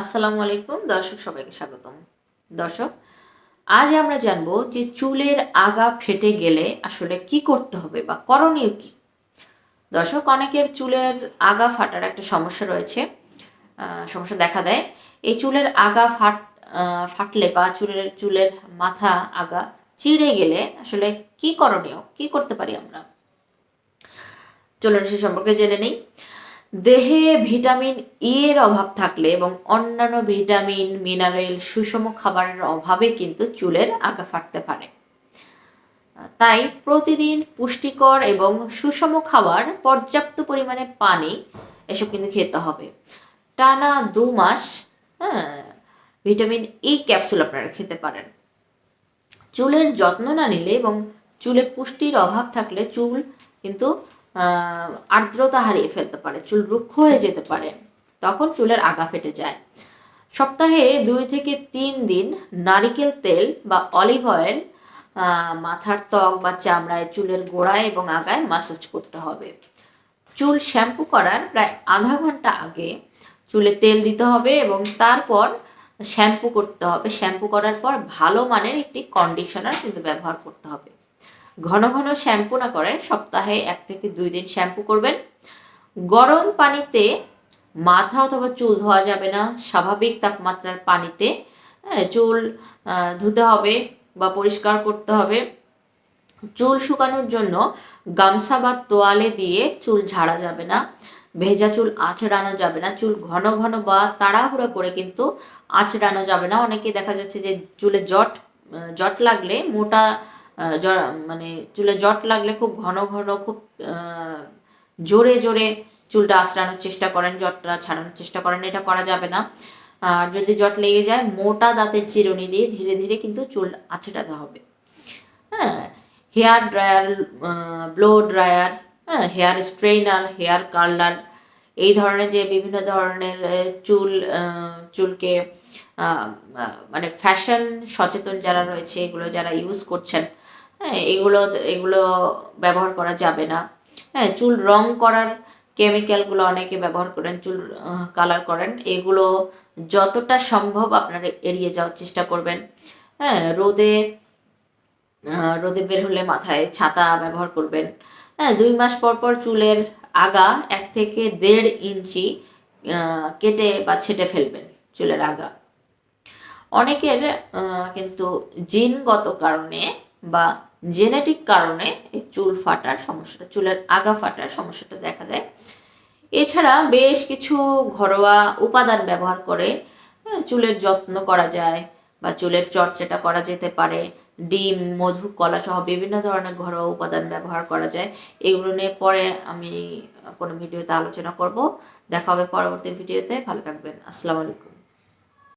আসসালামু আলাইকুম। দর্শক, সবাইকে স্বাগতম। দর্শক, আজ আমরা জানব যে চুলের আগা ফেটে গেলে আসলে কি করতে হবে বা করণীয় কি? দর্শক, অনেকের চুলের আগা ফাটার একটা সমস্যা রয়েছে। সমস্যা দেখা দেয়। এই চুলের আগা ফাট ফাটলে বা চুলের চুলের মাথা আগা চিড়ে গেলে আসলে কি করণীয়? কি করতে পারি আমরা? চলুন সে সম্পর্কে জেনে নিই। দেহে ভিটামিন ই এর অভাব থাকলে এবং অন্যান্য ভিটামিন, মিনারেল, সুষম খাবারের অভাবে কিন্তু চুলের আগা ফাটতে পারে। তাই প্রতিদিন পুষ্টিকর এবং সুষম খাবার, পর্যাপ্ত পরিমাণে পানি, এসব কিন্তু খেতে হবে। টানা দু মাস হ্যাঁ ভিটামিন ই ক্যাপসুল আপনারা খেতে পারেন। চুলের যত্ন না নিলে এবং চুলে পুষ্টির অভাব থাকলে চুল কিন্তু আর্দ্রতা হারিয়ে ফেলতে পারে, চুল রুক্ষ হয়ে যেতে পারে, তখন চুলের আগা ফেটে যায়। সপ্তাহে দুই থেকে তিন দিন নারিকেল তেল বা অলিভ অয়েল মাথার ত্বক বা চামড়ায়, চুলের গোড়ায় এবং আগায় মাসাজ করতে হবে। চুল শ্যাম্পু করার প্রায় আধা ঘণ্টা আগে চুলে তেল দিতে হবে এবং তারপর শ্যাম্পু করতে হবে। শ্যাম্পু করার পর ভালো মানের একটি কন্ডিশনার কিন্তু ব্যবহার করতে হবে। ঘন ঘন শ্যাম্পু না করে সপ্তাহে এক থেকে দুই দিন শ্যাম্পু করবেন। গরম পানিতে মাথা অথবা চুল ধোয়া যাবে না স্বাভাবিক তাপমাত্রার পানিতে হ্যাঁ, চুল ধুতে হবে বা পরিষ্কার করতে হবে। চুল শুকানোর জন্য গামছা বা তোয়ালে দিয়ে চুল ঝাড়া যাবে না ভেজা চুল আঁচড়ানো যাবে না চুল ঘন ঘন বা তাড়াহুড়ো করে কিন্তু আঁচড়ানো যাবে না। অনেকে দেখা যাচ্ছে যে চুলে জট জট লাগলে মোটা মানে চুলে জট লাগলে খুব ঘন ঘন, খুব জোরে জোরে চুলটা আঁচড়ানোর চেষ্টা করেন, জটটা ছাড়ানোর চেষ্টা করেন, এটা করা যাবে না। আর যদি জট লেগে যায়, মোটা দাঁতের চিরুনি দিয়ে ধীরে ধীরে কিন্তু চুল আঁচড়াতে হবে। হ্যাঁ হেয়ার ড্রায়ার ব্লো ড্রায়ার হ্যাঁ হেয়ার স্ট্রেইনার, হেয়ার কার্লার, এই ধরনের যে বিভিন্ন ধরনের চুল চুলকে মানে ফ্যাশন সচেতন যারা রয়েছে, এগুলো যারা ইউজ করছেন হ্যাঁ এগুলো এগুলো ব্যবহার করা যাবে না। হ্যাঁ চুল রং করার কেমিক্যালগুলো অনেকে ব্যবহার করেন, চুল কালার করেন, এগুলো যতটা সম্ভব আপনারা এড়িয়ে যাওয়ার চেষ্টা করবেন। হ্যাঁ রোদে রোদে বের হলে মাথায় ছাতা ব্যবহার করবেন। হ্যাঁ দুই মাস পর পর চুলের আগা এক থেকে দেড় ইঞ্চি কেটে বা ছেটে ফেলবেন, চুলের আগা। অনেকের কিন্তু জিনগত কারণে বা জেনেটিক কারণে এই চুল ফাটার সমস্যাটা, চুলের আগা ফাটার সমস্যাটা দেখা দেয়। এছাড়া বেশ কিছু ঘরোয়া উপাদান ব্যবহার করে চুলের যত্ন করা যায় বা চুলের চর্চাটা করা যেতে পারে। ডিম, মধু কলা সহ বিভিন্ন ধরনের ঘরোয়া উপাদান ব্যবহার করা যায়। এগুলো নিয়ে পরে আমি কোনো ভিডিওতে আলোচনা করব। দেখা হবে পরবর্তী ভিডিওতে। ভালো থাকবেন। আসসালামু আলাইকুম।